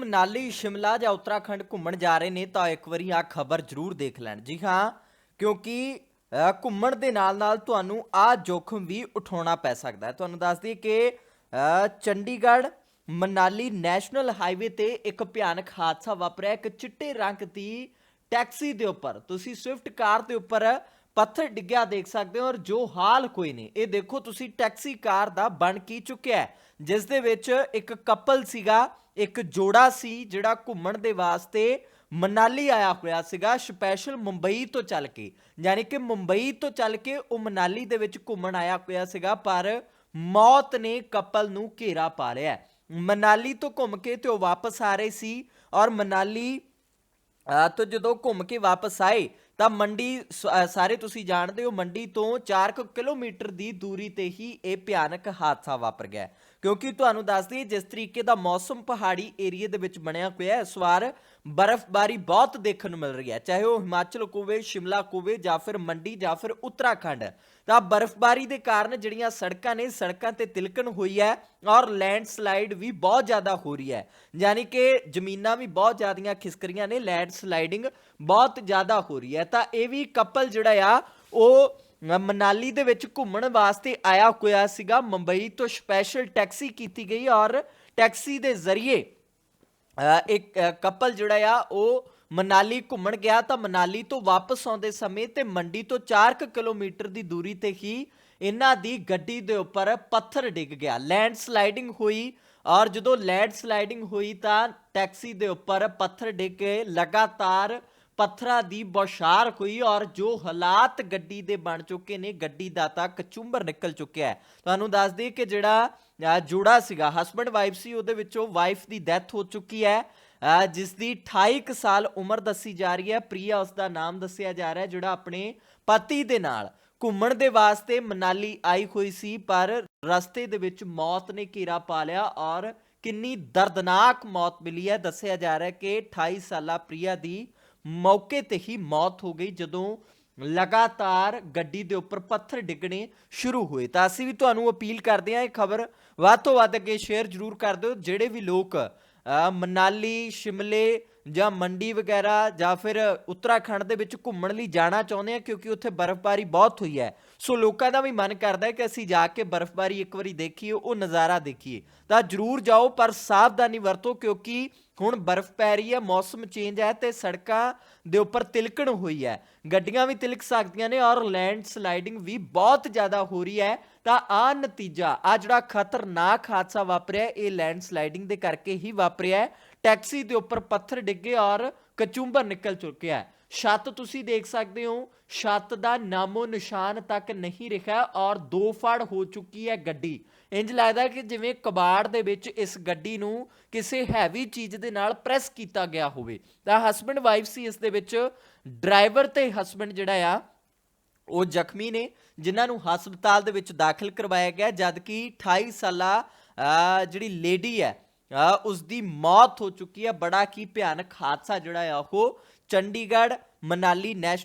ਮਨਾਲੀ, ਸ਼ਿਮਲਾ ਜਾਂ ਉੱਤਰਾਖੰਡ ਘੁੰਮਣ ਜਾ ਰਹੇ ਨੇ ਤਾਂ ਇੱਕ ਵਾਰੀ ਆ ਖਬਰ ਜ਼ਰੂਰ ਦੇਖ ਲੈਣ। ਜੀ ਹਾਂ, ਕਿਉਂਕਿ ਘੁੰਮਣ ਦੇ ਨਾਲ ਨਾਲ ਤੁਹਾਨੂੰ ਆ ਜੋਖਮ ਵੀ ਉਠਾਉਣਾ ਪੈ ਸਕਦਾ ਹੈ। ਤੁਹਾਨੂੰ ਦੱਸ ਦਈਏ ਕਿ ਚੰਡੀਗੜ੍ਹ, ਮਨਾਲੀ ਨੈਸ਼ਨਲ ਹਾਈਵੇ ਤੇ ਇੱਕ ਭਿਆਨਕ ਹਾਦਸਾ ਵਾਪਰਿਆ। ਇੱਕ ਚਿੱਟੇ ਰੰਗ ਦੀ ਟੈਕਸੀ ਦੇ ਉੱਪਰ। ਤੁਸੀਂ ਸਵਿਫਟ ਕਾਰ ਦੇ ਉੱਪਰ ਪੱਥਰ ਡਿੱਗਿਆ ਦੇਖ ਸਕਦੇ ਹੋ ਔਰ ਜੋ ਹਾਲ ਕੋਈ ਨੇ, ਇਹ ਦੇਖੋ ਤੁਸੀਂ ਟੈਕਸੀ ਕਾਰ ਦਾ ਬਣ ਕੀ ਚੁੱਕਿਆ ਜਿਸ ਦੇ ਵਿੱਚ ਇੱਕ ਕਪਲ ਸੀਗਾ ਇੱਕ ਜੋੜਾ ਸੀ ਜਿਹੜਾ ਘੁੰਮਣ ਦੇ ਵਾਸਤੇ ਮਨਾਲੀ ਆਇਆ ਹੋਇਆ ਸੀਗਾ ਸਪੈਸ਼ਲ ਮੁੰਬਈ ਤੋਂ ਚੱਲ ਕੇ। ਯਾਨੀ ਕਿ ਮੁੰਬਈ ਤੋਂ ਚੱਲ ਕੇ ਉਹ ਮਨਾਲੀ ਦੇ ਵਿੱਚ ਘੁੰਮਣ ਆਇਆ ਹੋਇਆ ਸੀਗਾ, ਪਰ ਮੌਤ ਨੇ ਕਪਲ ਨੂੰ ਘੇਰਾ ਪਾ ਲਿਆ। ਮਨਾਲੀ ਤੋਂ ਘੁੰਮ ਕੇ ਤੇ ਉਹ ਵਾਪਸ ਆ ਰਹੇ ਸੀ ਔਰ ਮਨਾਲੀ ਤੋਂ ਜਦੋਂ ਘੁੰਮ ਕੇ ਵਾਪਸ ਆਏ, ਤਾਂ ਮੰਡੀ ਸ- ਸਾਰੇ ਤੁਸੀਂ ਜਾਣਦੇ ਹੋ, ਮੰਡੀ ਤੋਂ 4 ਕਿਲੋਮੀਟਰ ਦੀ ਦੂਰੀ ਤੇ ਹੀ ਇਹ ਭਿਆਨਕ ਹਾਦਸਾ ਵਾਪਰ ਗਿਆ। ਕਿਉਂਕਿ ਤੁਹਾਨੂੰ ਦੱਸ ਦਈਏ ਜਿਸ ਤਰੀਕੇ ਦਾ ਮੌਸਮ ਪਹਾੜੀ ਏਰੀਆ ਦੇ ਵਿੱਚ ਬਣਿਆ ਹੋਇਆ ਹੈ, ਇਸ ਵਾਰ ਬਰਫ਼ਬਾਰੀ ਬਹੁਤ ਦੇਖਣ ਨੂੰ ਮਿਲ ਰਹੀ ਹੈ, ਚਾਹੇ ਉਹ ਹਿਮਾਚਲ ਹੋਵੇ ਸ਼ਿਮਲਾ ਹੋਵੇ ਜਾਂ ਫਿਰ ਮੰਡੀ ਜਾਂ ਫਿਰ ਉੱਤਰਾਖੰਡ। ਤਾਂ ਬਰਫ਼ਬਾਰੀ ਦੇ ਕਾਰਨ ਜਿਹੜੀਆਂ ਸੜਕਾਂ ਨੇ, ਸੜਕਾਂ ਤੇ ਤਿਲਕਣ ਹੋਈ ਹੈ ਔਰ ਲੈਂਡਸਲਾਈਡ ਵੀ ਬਹੁਤ ਜ਼ਿਆਦਾ ਹੋ ਰਹੀ ਹੈ। ਯਾਨੀ ਕਿ ਜ਼ਮੀਨਾਂ ਵੀ ਬਹੁਤ ਜ਼ਿਆਦੀਆਂ ਖਿਸਕ ਰਹੀਆਂ ਨੇ, ਲੈਂਡਸਲਾਈਡਿੰਗ ਬਹੁਤ ਜ਼ਿਆਦਾ ਹੋ ਰਹੀ ਹੈ। ਤਾਂ ਇਹ ਵੀ ਕਪਲ ਜਿਹੜਾ ਆ, ਉਹ ਮਨਾਲੀ ਦੇ ਵਿੱਚ ਘੁੰਮਣ ਵਾਸਤੇ ਆਇਆ ਹੋਇਆ ਸੀਗਾ। ਮੁੰਬਈ ਤੋਂ ਸਪੈਸ਼ਲ ਟੈਕਸੀ ਕੀਤੀ ਗਈ ਔਰ ਟੈਕਸੀ ਦੇ ਜ਼ਰੀਏ ਇੱਕ ਕਪਲ ਜਿਹੜਾ ਆ, ਉਹ ਮਨਾਲੀ ਘੁੰਮਣ ਗਿਆ। ਤਾਂ ਮਨਾਲੀ ਤੋਂ ਵਾਪਸ ਆਉਂਦੇ ਸਮੇਂ ਤੇ ਮੰਡੀ ਤੋਂ 4 ਕਿਲੋਮੀਟਰ ਦੀ ਦੂਰੀ ਤੇ ਹੀ ਇਹਨਾਂ ਦੀ ਗੱਡੀ ਦੇ ਉੱਪਰ ਪੱਥਰ ਡਿੱਗ ਗਿਆ। ਲੈਂਡ ਸਲਾਈਡਿੰਗ ਹੋਈ ਔਰ ਜਦੋਂ ਲੈਂਡ ਸਲਾਈਡਿੰਗ ਹੋਈ ਤਾਂ ਟੈਕਸੀ ਦੇ ਉੱਪਰ ਪੱਥਰ ਡਿੱਗ ਕੇ ਲਗਾਤਾਰ ਪੱਥਰਾਂ ਦੀ ਬੌਛਾਰ ਹੋਈ ਔਰ ਜੋ ਹਾਲਾਤ ਗੱਡੀ ਦੇ ਬਣ ਚੁੱਕੇ ਨੇ ਗੱਡੀ ਦਾ ਤਾਂ ਕਚੁੰਬਰ ਨਿਕਲ ਚੁੱਕਿਆ ਹੈ। ਤੁਹਾਨੂੰ ਦੱਸ ਦਈਏ ਕਿ ਜਿਹੜਾ ਅ, ਜੋੜਾ ਸੀਗਾ ਹਸਬੰਡ ਵਾਈਫ ਸੀ ਉਹਦੇ ਵਿੱਚੋਂ ਵਾਈਫ ਦੀ ਡੈਥ ਹੋ ਚੁੱਕੀ ਹੈ। ਅ, ਜਿਸ ਦੀ 28 ਕੁ ਸਾਲ ਉਮਰ ਦੱਸੀ ਜਾ ਰਹੀ ਹੈ। ਪ੍ਰੀਆ ਉਸ ਦਾ ਨਾਮ ਦੱਸਿਆ ਜਾ ਰਿਹਾ ਹੈ ਜਿਹੜਾ ਆਪਣੇ ਪਤੀ ਦੇ ਨਾਲ ਘੁੰਮਣ ਦੇ ਵਾਸਤੇ ਮਨਾਲੀ ਆਈ ਹੋਈ ਸੀ ਪਰ ਰਸਤੇ ਦੇ ਵਿੱਚ ਮੌਤ ਨੇ ਘੇਰਾ ਪਾ ਲਿਆ ਔਰ ਕਿੰਨੀ ਦਰਦਨਾਕ ਮੌਤ ਮਿਲੀ ਹੈ। ਦੱਸਿਆ ਜਾ ਰਿਹਾ ਹੈ ਕਿ 28 ਸਾਲਾ ਪ੍ਰੀਆ ਦੀ ਮੌਕੇ ਤੇ ਹੀ ਮੌਤ ਹੋ ਗਈ ਜਦੋਂ ਲਗਾਤਾਰ ਗੱਡੀ ਦੇ ਉੱਪਰ ਪੱਥਰ ਡਿੱਗਣੇ ਸ਼ੁਰੂ ਹੋਏ। ਤਾਂ ਅਸੀਂ ਵੀ ਤੁਹਾਨੂੰ ਅਪੀਲ ਕਰਦੇ ਹਾਂ ਇਹ ਖਬਰ ਵੱਧ ਤੋਂ ਵੱਧ ਅੱਗੇ ਸ਼ੇਅਰ ਜ਼ਰੂਰ ਕਰ ਦਿਓ। ਜਿਹੜੇ ਵੀ ਲੋਕ ਮਨਾਲੀ, ਸ਼ਿਮਲੇ ਜਾਂ ਮੰਡੀ ਵਗੈਰਾ ਜਾਂ ਫਿਰ ਉੱਤਰਾਖੰਡ ਦੇ ਵਿੱਚ ਘੁੰਮਣ ਲਈ ਜਾਣਾ ਚਾਹੁੰਦੇ ਆ ਕਿਉਂਕਿ ਉੱਥੇ ਬਰਫ਼ਬਾਰੀ ਬਹੁਤ ਹੋਈ ਹੈ। ਸੋ ਲੋਕਾਂ ਦਾ ਵੀ ਮਨ ਕਰਦਾ ਹੈ ਕਿ ਅਸੀਂ ਜਾ ਕੇ ਬਰਫ਼ਬਾਰੀ ਇੱਕ ਵਾਰੀ ਦੇਖੀਏ, ਉਹ ਨਜ਼ਾਰਾ ਦੇਖੀਏ। ਤਾਂ ਜਰੂਰ ਜਾਓ, ਪਰ ਸਾਵਧਾਨੀ ਵਰਤੋ ਕਿਉਂਕਿ ਹੁਣ ਬਰਫ਼ ਪੈ ਰਹੀ ਹੈ, ਮੌਸਮ ਚੇਂਜ ਹੈ ਤੇ ਸੜਕਾਂ ਦੇ ਉੱਪਰ ਤਿਲਕਣ ਹੋਈ ਹੈ। ਗੱਡੀਆਂ ਵੀ ਤਿਲਕ ਸਕਦੀਆਂ ਨੇ ਔਰ ਲੈਂਡ ਸਲਾਈਡਿੰਗ ਵੀ ਬਹੁਤ ਜ਼ਿਆਦਾ ਹੋ ਰਹੀ ਹੈ। ਤਾਂ ਆ ਨਤੀਜਾ ਆ ਜਿਹੜਾ ਖਤਰਨਾਕ ਹਾਦਸਾ ਵਾਪਰਿਆ, ਇਹ ਲੈਂਡ ਸਲਾਈਡਿੰਗ ਦੇ ਕਰਕੇ ਹੀ ਵਾਪਰਿਆ ਟੈਕਸੀ ਦੇ ਉੱਪਰ ਪੱਥਰ ਡਿੱਗੇ ਔਰ ਕਚੂੰਬਰ ਨਿਕਲ ਚੁੱਕਿਆ ਹੈ। ਛੱਤ ਤੁਸੀਂ ਦੇਖ ਸਕਦੇ ਹੋ, ਛੱਤ ਦਾ ਨਾਮੋ ਨਿਸ਼ਾਨ ਤੱਕ ਨਹੀਂ ਰਿਹਾ ਔਰ ਦੋ ਫੜ ਹੋ ਚੁੱਕੀ ਹੈ ਗੱਡੀ। ਇੰਜ ਲੱਗਦਾ ਕਿ ਜਿਵੇਂ ਕਬਾੜ ਦੇ ਵਿੱਚ ਇਸ ਗੱਡੀ ਨੂੰ ਕਿਸੇ ਹੈਵੀ ਚੀਜ਼ ਦੇ ਨਾਲ ਪ੍ਰੈਸ ਕੀਤਾ ਗਿਆ ਹੋਵੇ। ਤਾਂ ਹਸਬੰਡ ਵਾਈਫ ਸੀ ਇਸ ਦੇ ਵਿੱਚ ਡਰਾਈਵਰ ਤੇ ਹਸਬੰਡ ਜਿਹੜਾ ਆ ਉਹ ਜ਼ਖਮੀ ਨੇ ਜਿਨ੍ਹਾਂ ਨੂੰ ਹਸਪਤਾਲ ਦੇ ਵਿੱਚ ਦਾਖਲ ਕਰਵਾਇਆ ਗਿਆ ਜਦਕਿ 28 ਸਾਲਾ ਜਿਹੜੀ ਲੇਡੀ ਹੈ ਅਹ, ਉਸ ਦੀ ਮੌਤ ਹੋ ਚੁੱਕੀ ਹੈ। ਬੜਾ ਕੀ ਭਿਆਨਕ ਹਾਦਸਾ ਜਿਹੜਾ ਆ ਉਹ ਚੰਡੀਗੜ੍ਹ ਮਨਾਲੀ ਨੈਸ਼ਨਲ